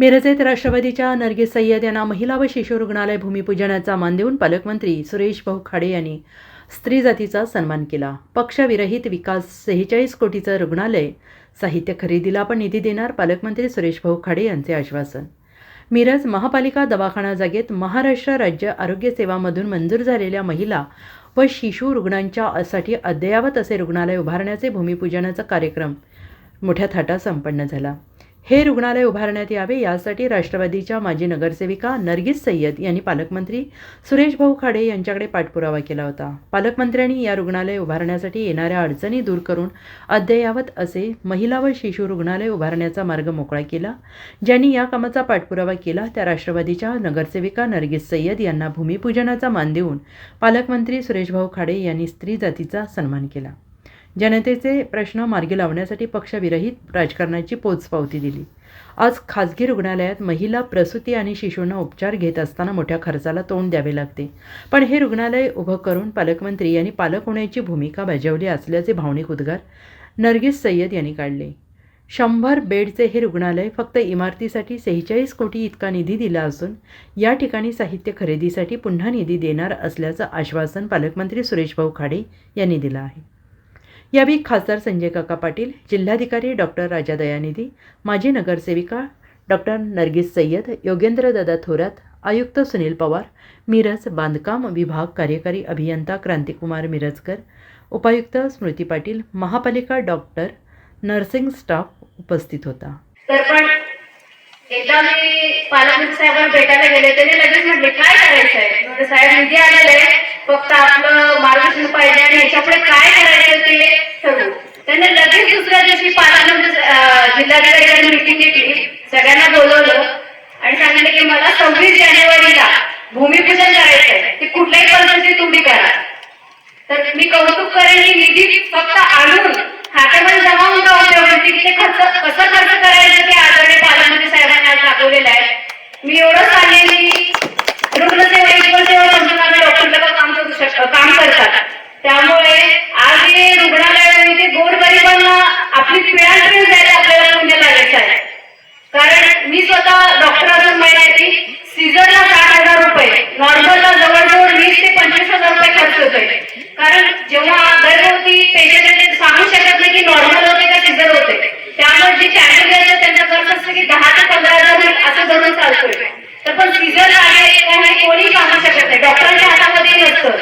मिरजेत राष्ट्रवादीच्या नरगिस सय्यद यांना महिला व शिशु रुग्णालय भूमिपूजनाचा मान देऊन पालकमंत्री सुरेश भाऊ खाडे यांनी स्त्री जातीचा सन्मान केला. पक्षविरहित विकास सेहेचाळीस कोटीचं रुग्णालय साहित्य खरेदीला पण निधी देणार पालकमंत्री सुरेश भाऊ खाडे यांचे आश्वासन. मिरज महापालिका दवाखाना जागेत महाराष्ट्र राज्य आरोग्य सेवामधून मंजूर झालेल्या महिला व शिशु रुग्णांच्या साठी अद्ययावत असे रुग्णालय उभारण्याचे भूमिपूजनाचा कार्यक्रम मोठ्या थाटात संपन्न झाला. हे रुग्णालय उभारण्यात यावे यासाठी राष्ट्रवादीच्या माजी नगरसेविका नरगिस सय्यद यांनी पालकमंत्री सुरेश भाऊ खाडे यांच्याकडे पाठपुरावा केला होता. पालकमंत्र्यांनी या रुग्णालय उभारण्यासाठी येणाऱ्या अडचणी दूर करून अद्ययावत असे महिला व शिशु रुग्णालय उभारण्याचा मार्ग मोकळा केला. ज्यांनी या कामाचा पाठपुरावा केला त्या राष्ट्रवादीच्या नगरसेविका नरगिस सय्यद यांना भूमिपूजनाचा मान देऊन पालकमंत्री सुरेश भाऊ खाडे यांनी स्त्री जातीचा सन्मान केला. जनतेचे प्रश्न मार्गी लावण्यासाठी पक्षविरहित राजकारणाची पोचपावती दिली. आज खाजगी रुग्णालयात महिला प्रसूती आणि शिशूंना उपचार घेत असताना मोठ्या खर्चाला तोंड द्यावे लागते. पण हे रुग्णालय उभं करून पालकमंत्री यांनी पालक होण्याची भूमिका बजावली असल्याचे भावनिक उद्गार नरगिस सय्यद यांनी काढले. शंभर बेडचे हे रुग्णालय फक्त इमारतीसाठी सेहेचाळीस कोटी इतका निधी दिला असून या ठिकाणी साहित्य खरेदीसाठी पुन्हा निधी देणार असल्याचं आश्वासन पालकमंत्री सुरेशभाऊ खाडे यांनी दिलं आहे. यावेळी खासदार संजय काका पाटील जिल्हाधिकारी डॉक्टर राजा दयानिधी माजी नगरसेविका डॉक्टर नरगिस सय्यद योगेंद्रदादा थोरात आयुक्त सुनील पवार मिरज बांधकाम विभाग कार्यकारी अभियंता क्रांतिकुमार मिरजकर उपायुक्त स्मृती पाटील महापालिका डॉक्टर नर्सिंग स्टाफ उपस्थित होता. तर पण एकदा मी पालकमंत्री साहेबांना भेटायला गेले त्यांनी लगेच म्हटले काय करायचं आहे? साहेब निधी आलेला आहे. फक्त आपलं मार्गदर्शन पाहिजे आणि याच्यापुढे काय करायचं ते त्यांनी लगेच दुसऱ्या दिवशी पालकमंत्री जिल्हाधिकारी जिल्हाधिकाऱ्यांनी मिटिंग घेतली. सगळ्यांना बोलवलं आणि सांगितलं की मला सव्वीस जानेवारीला भूमिपूजन करायचं आहे ते कुठल्याही पद्धतीने तुम्ही करा. तर मी कौतुक करेन की निधी फक्त आणून खात्यामध्ये जमा होऊन का उपयोग नाही, की ते खर्च कसं खर्च करायचं ते आदरणीय पालकमंत्री साहेबांनी आज दाखवलेलं आहे मी एवढं सांगेन की रुग्णसेवा इतर सेवा संस्थांना डॉक्टर लोक काम करू शकतात काम करतात त्यामुळे आज हे रुग्णालय इथे गोरगरिबांना आपली पिढ्यानपिढी जायला आपल्याला पुण्य लागायचं आहे कारण मी स्वतः डॉक्टर असून माहिती आहे की सीझरला साठ हजार रुपये नॉर्मलला जवळजवळ वीस ते पंचवीस हजार रुपये खर्च होतोय कारण जेव्हा गर्भवती पेशंट सांगू शकत नाही की नॉर्मल होते का सिझर होते. त्यामुळे जे फॅमिली असते त्यांचा खर्च असतो की दहा ते पंधरा हजार रुपये असं धरून चालतोय. तर पण सीझर आहे हे कोणी सांगू शकत नाही. डॉक्टरच्या हातामध्ये नसतं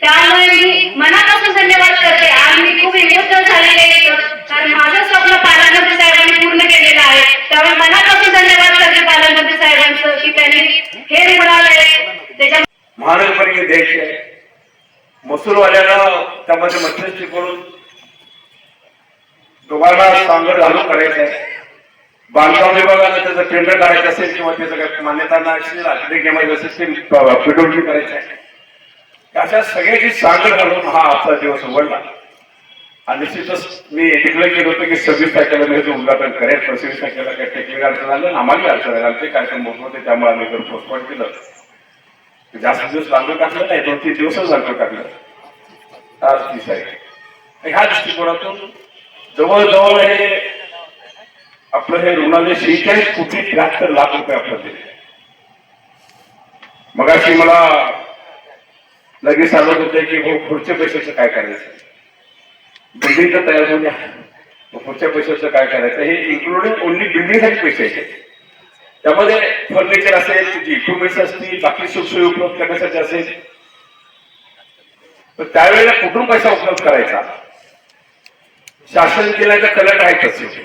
त्यामुळे मी मनापासून धन्यवाद करते. आज मी खूप इमोशनल झालेले कारण माझं स्वप्न पालनमंत्री साहेबांनी पूर्ण केलेलं आहे. त्यामुळे मनापासून धन्यवाद करते पालनमंत्री साहेबांचं की त्यांनी हे रुग्णालय त्याच्या महानगरपालिकेत देश आहे. मसूरवाल्याला त्यामध्ये मध्यस्थी करून दोघांना सांगड घालून करायचं आहे. बांधकाम विभागाला त्याचं टेंडर काढायचं असेल किंवा त्याचं काही मान्यता नसेल आर्थिक नियमाचं असेल ते पिडोळणी करायचं आहे. अशा सगळ्याची सांगड घालून हा आजचा दिवस उघडला. आणि निश्चितच मी डिक्लेअर केलं होतं की सव्वीस तारखेला मी याचं उद्घाटन करेल पण सव्वीस तारखेला काही टेक्निकल अडचण आलं आम्हाला अडचण आली. आमचे कार्यक्रम मोठे होते त्यामुळे आम्ही जर पोस्टपोन केलं. म्हणजे जास्त दिवस लांबून टाकलं नाही दोन तीन दिवसच लांबून टाकलं आज तीस आहे. ह्या दृष्टिकोनातून जवळजवळ हे आपलं हे रुग्णालय शेहेचाळीस कोटी त्र्याहत्तर लाख रुपये आपलं दिले. मगाशी मला लगेच सांगत होते की हो पुढच्या पैशाचं काय करायचं? बिल्डिंग तर तयार होऊ पुढच्या पैशाचं काय करायचं? हे इन्क्लुडिंग ओनली बिल्डिंगसाठी पैसे आहेत. त्यामध्ये फर्निचर असेल तुझी इक्विपमेंट्स असतील बाकी सुखसोयी उपलब्ध करण्यासाठी असेल. तर त्यावेळेला कुठून पैसा उपलब्ध करायचा? शासन केल्याचा कलट आहे तसे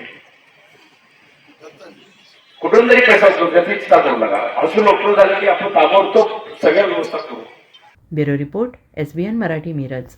कुठून तरी पैसा उपलब्ध त्याची चिंता करू नका. असं लोक झालं की आपण ताबडतोब सगळ्या व्यवस्था करू. Bureau report S B N Marathi Miraj.